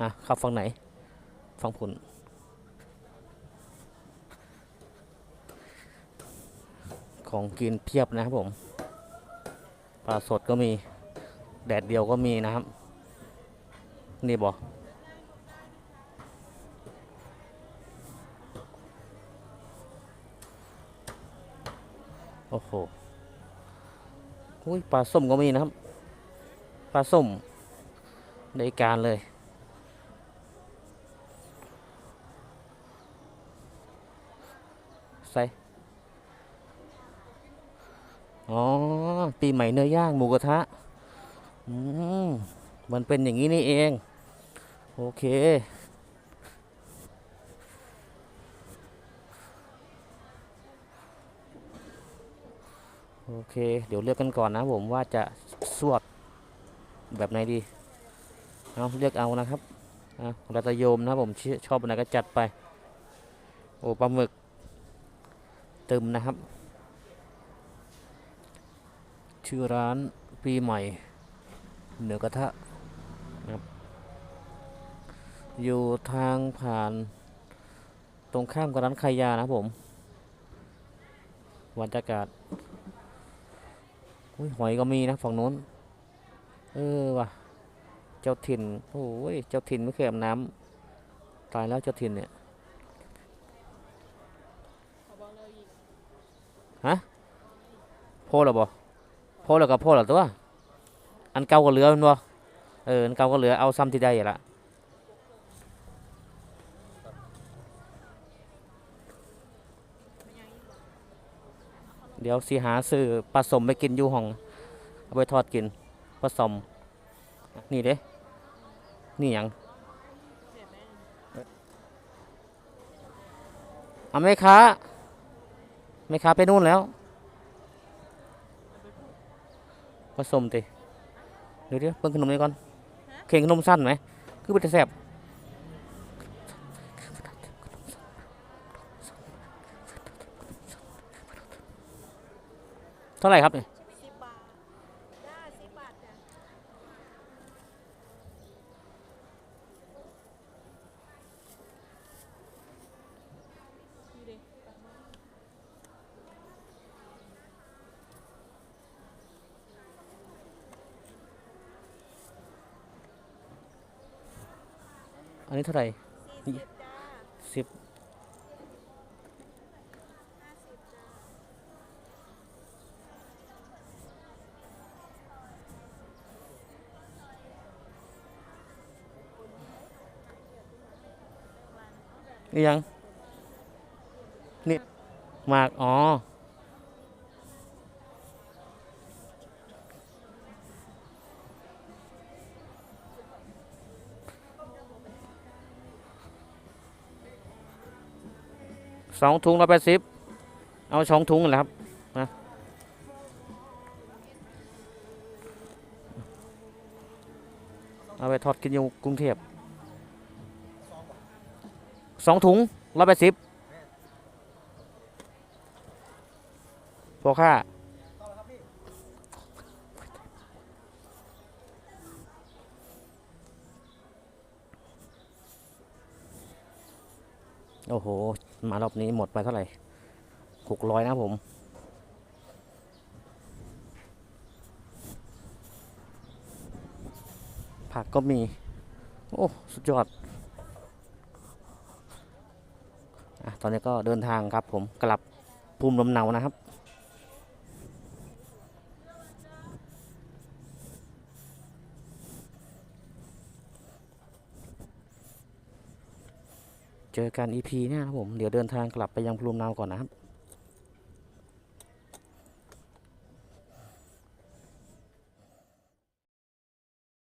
อะขับฝั่งไหนฝั่งผุนของกินเพียบนะครับผมปลาสดก็มีแดดเดียวก็มีนะครับ นี่บอกโอ้โหปลาส้มก็มีนะครับ ปลาส้มในการเลย ใส่อ๋อ ปีใหม่เนื้อย่างหมูกระทะ อืม มันเป็นอย่างนี้นี่เอง โอเค โอเค เดี๋ยวเลือกกันก่อนนะผมว่าจะสวดแบบไหนดี เอาเลือกเอานะครับอาเราจะโยมนะผมชชอบอันไหนก็จัดไป โอ้ปลาหมึก ตึมนะครับ ชื่อร้านปีใหม่ เหนือกระทะนะครับอยู่ทางผ่านตรงข้ามกับร้านขายยานะครับผมบรรยากาศอุ๊ยหอยก็มีนะฝั่งนู้น เออว่ะ เจ้าถิ่น โอ้ย เจ้าถิ่นไม่เคยอาบน้ำตายแล้วเจ้าถิ่นเนี่ย ฮะโพหรอบ่โพแล้วก็โพหรอตัว อันเก่าก็เหลือมันบ่เอออันเก่าก็เหลือเอาซ้ำที่ได้ละเดี๋ยวสิหาซื้อปลาสมไปกินอยู่ห้องเอาไปทอดกินปลาสมนี่เด้ นี่ยังเอาไหมค้า ไม่ค้าไปนู่นแล้ว ผสมติเดี๋ยวเดี๋ยวเพิ่งขนมนี้ก่อน เข่งขนมสั้นไหม คือเป็นแสบเท่าไหร่ครับเนี่ย สิบบาทจ้าสิบบาทจ้ะ อันนี้เท่าไหร่สิบสิบห้าสิบจ้านี่ยัง นี่หมาก อ๋อ สองถุงร้อยแปดสิบเอาสองถุงกันแหละครับนะเอาไปทอดกินอยู่กรุงเทพสองถุงร้อยแปดสิบพอค่า โอ้โห มารอบนี้หมดไปเท่าไหร่หกร้อยนะผม ผักก็มี โอ้ สุดยอดอะตอนนี้ก็เดินทางครับผมกลับภูมิลำเนานะครับ เจอกัน EP เนี่ยครับผม เดี๋ยวเดินทางกลับไปยังภูมิลำเนาก่อนนะครับ